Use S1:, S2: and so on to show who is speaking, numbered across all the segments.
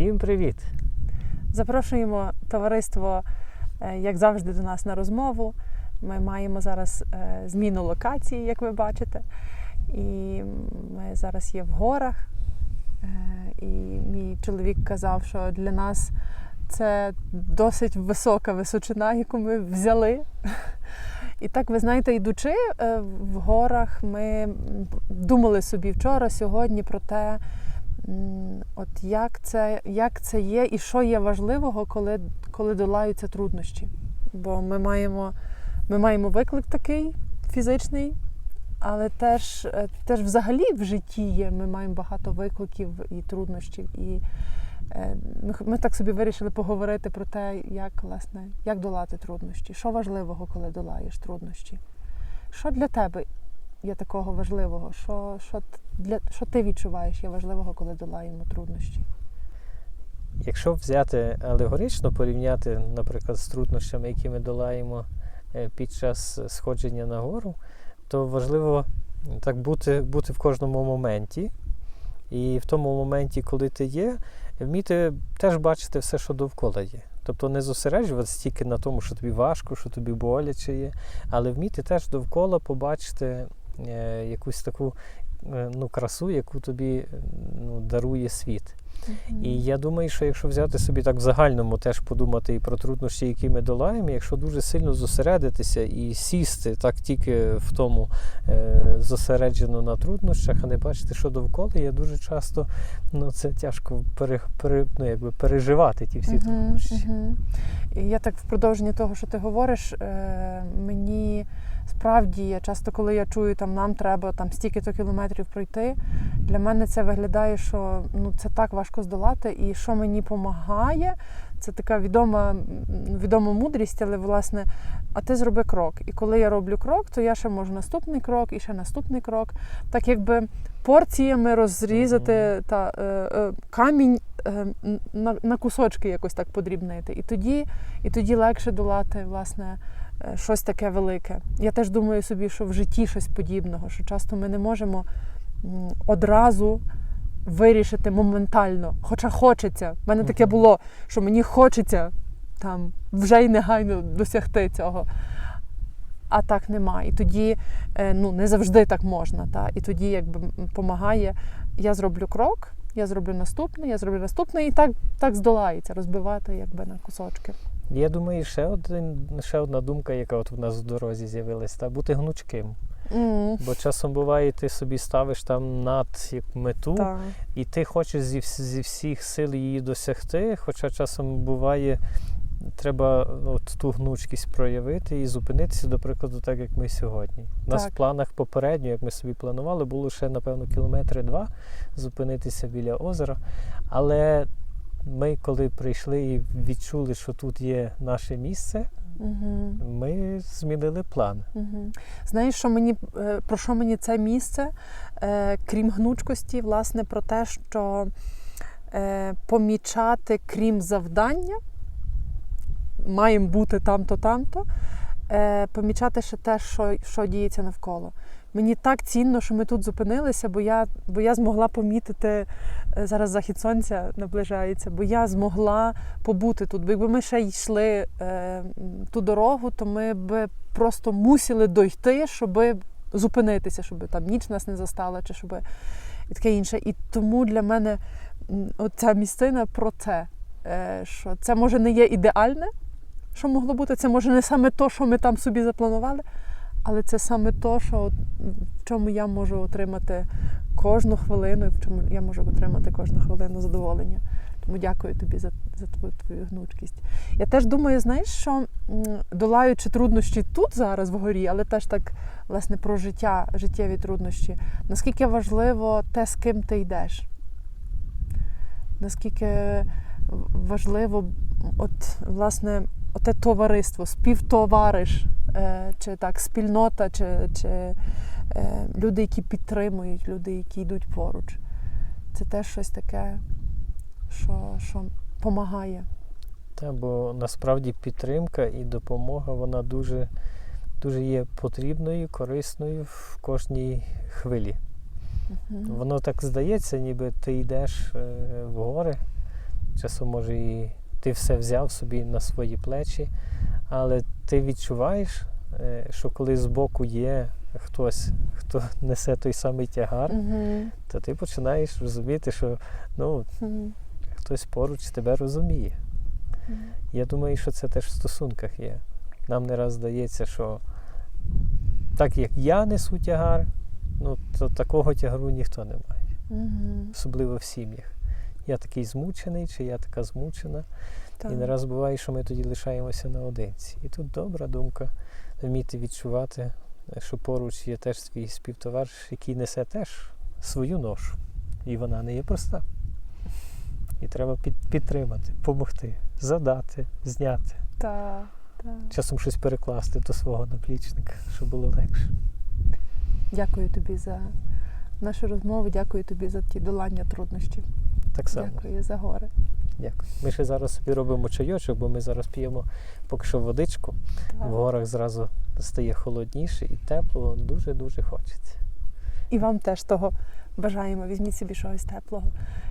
S1: Всім привіт!
S2: Запрошуємо товариство, е, як завжди, до нас на розмову. Ми маємо зараз е, зміну локації, як ви бачите. І ми зараз є в горах. Е, І мій чоловік казав, що для нас це досить висока височина, яку ми взяли. І так, ви знаєте, йдучи в горах, ми думали собі вчора, сьогодні про те, от як це, як це є і що є важливого, коли, коли долаються труднощі. Бо ми маємо, ми маємо виклик такий фізичний, але теж, е, теж взагалі в житті є. Ми маємо багато викликів і труднощів. І е, ми, так собі вирішили поговорити про те, як, власне, як долати труднощі, що важливого, коли долаєш труднощі. Що для тебе є такого важливого? Що, що, для, що ти відчуваєш є важливого, коли долаємо труднощі?
S1: Якщо взяти алегорично, порівняти, наприклад, з труднощами, які ми долаємо е, під час сходження на гору, то важливо так бути, бути в кожному моменті. І в тому моменті, коли ти є, вміти теж бачити все, що довкола є. Тобто не зосереджуватися тільки на тому, що тобі важко, що тобі боляче є, але вміти теж довкола побачити якусь таку е, ну, красу, яку тобі е, ну, дарує світ. І я думаю, що якщо взяти собі так в загальному теж подумати і про труднощі, які ми долаємо, якщо дуже сильно зосередитися і сісти так тільки в тому е, зосереджено на труднощах, а не бачити, що довкола, я дуже часто ну, це тяжко пере, пере, ну, якби переживати ті всі
S2: Мгм,
S1: труднощі.
S2: мгм. І я так в продовженні того, що ти говориш, е, мені справді я часто, коли я чую, там нам треба там стільки-то кілометрів пройти, для мене це виглядає, що ну це так важко здолати. І що мені допомагає, це така відома, відома мудрість, але власне, а ти зроби крок. І коли я роблю крок, то я ще можу наступний крок і ще наступний крок. Так якби порціями розрізати та е, е, камінь е, на, на кусочки якось так подрібнити. І тоді, і тоді легше долати власне щось таке велике. Я теж думаю собі, що в житті щось подібного, що часто ми не можемо одразу вирішити моментально, хоча хочеться. У мене таке було, що мені хочеться там вже й негайно досягти цього. А так нема. І тоді е, ну, не завжди так можна. Та? І тоді якби допомагає, я зроблю крок, я зроблю наступний, я зроблю наступний, і так, так здолається, розбивати якби на кусочки.
S1: Я думаю, ще, один, ще одна думка, яка от в нас в дорозі з'явилась, та бути гнучким.
S2: М,
S1: Бо часом буває, ти собі ставиш там над як мету,
S2: та.
S1: І ти хочеш зі, зі всіх сил її досягти, хоча часом буває, треба от, ту гнучкість проявити і зупинитися, до прикладу, так як ми сьогодні. У нас
S2: Так.
S1: в планах попередньо, як ми собі планували, було ще, напевно, кілометри два зупинитися біля озера. Але ми, коли прийшли і відчули, що тут є наше місце,
S2: Угу.
S1: ми змінили план.
S2: Угу. Знаєш, що мені, е, про що мені це місце, е, крім гнучкості, власне, про те, що е, помічати, крім завдання, маємо бути там-то, там-то, помічати ще те, що, що діється навколо. Мені так цінно, що ми тут зупинилися, бо я, бо я змогла помітити е, зараз захід сонця наближається, бо я змогла побути тут. Бо якби ми ще йшли е, ту дорогу, то ми б просто мусили дойти, щоб зупинитися, щоб там ніч нас не застала, чи щоб і таке інше. І тому для мене м, оця місцина про це, е, що це може не є ідеальне, що могло бути, це може не саме то, що ми там собі запланували, але це саме то, що в чому я можу отримати кожну хвилину, і в чому я можу отримати кожну хвилину задоволення. Тому дякую тобі за, за твою, твою гнучкість. Я теж думаю, знаєш, що долаючи труднощі тут зараз в горі, але теж так власне про життя, життєві труднощі, наскільки важливо те, з ким ти йдеш. Наскільки важливо, от, власне, оте товариство, співтовариш, чи так, спільнота, чи, чи е, люди, які підтримують, люди, які йдуть поруч. Це теж щось таке, що, що допомагає.
S1: Та, бо насправді підтримка і допомога вона дуже, дуже є потрібною, корисною в кожній хвилі.
S2: Мгм.
S1: Воно так здається, ніби ти йдеш е, в гори часом може і ти все взяв собі на свої плечі, але ти відчуваєш, е, що коли збоку є хтось, хто несе той самий тягар,
S2: Угу.
S1: то ти починаєш розуміти, що ну, хтось поруч тебе розуміє. Я думаю, що це теж в стосунках є. Нам не раз здається, що так як я несу тягар, ну, то такого тягару ніхто не має, особливо в сім'ях. Я такий змучений, чи я така змучена.
S2: Так.
S1: І не раз буває, що ми тоді лишаємося наодинці. І тут добра думка вміти відчувати, що поруч є теж свій співтовариш, який несе теж свою ношу. І вона не є проста. І треба під, підтримати, допомогти, задати, зняти.
S2: Так, так.
S1: Часом щось перекласти до свого наплічника, щоб було легше.
S2: Дякую тобі за нашу розмову, дякую тобі за ті долання труднощів.
S1: Так само.
S2: Дякую за гори.
S1: Дякую. Ми ще зараз собі робимо чайочок, бо ми зараз п'ємо поки що водичку.
S2: Так.
S1: В горах зразу стає холодніше і тепло, дуже-дуже хочеться.
S2: І вам теж того бажаємо. Візьміть собі щось теплого,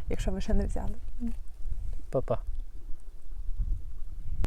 S2: якщо ви ще не взяли.
S1: Па-па.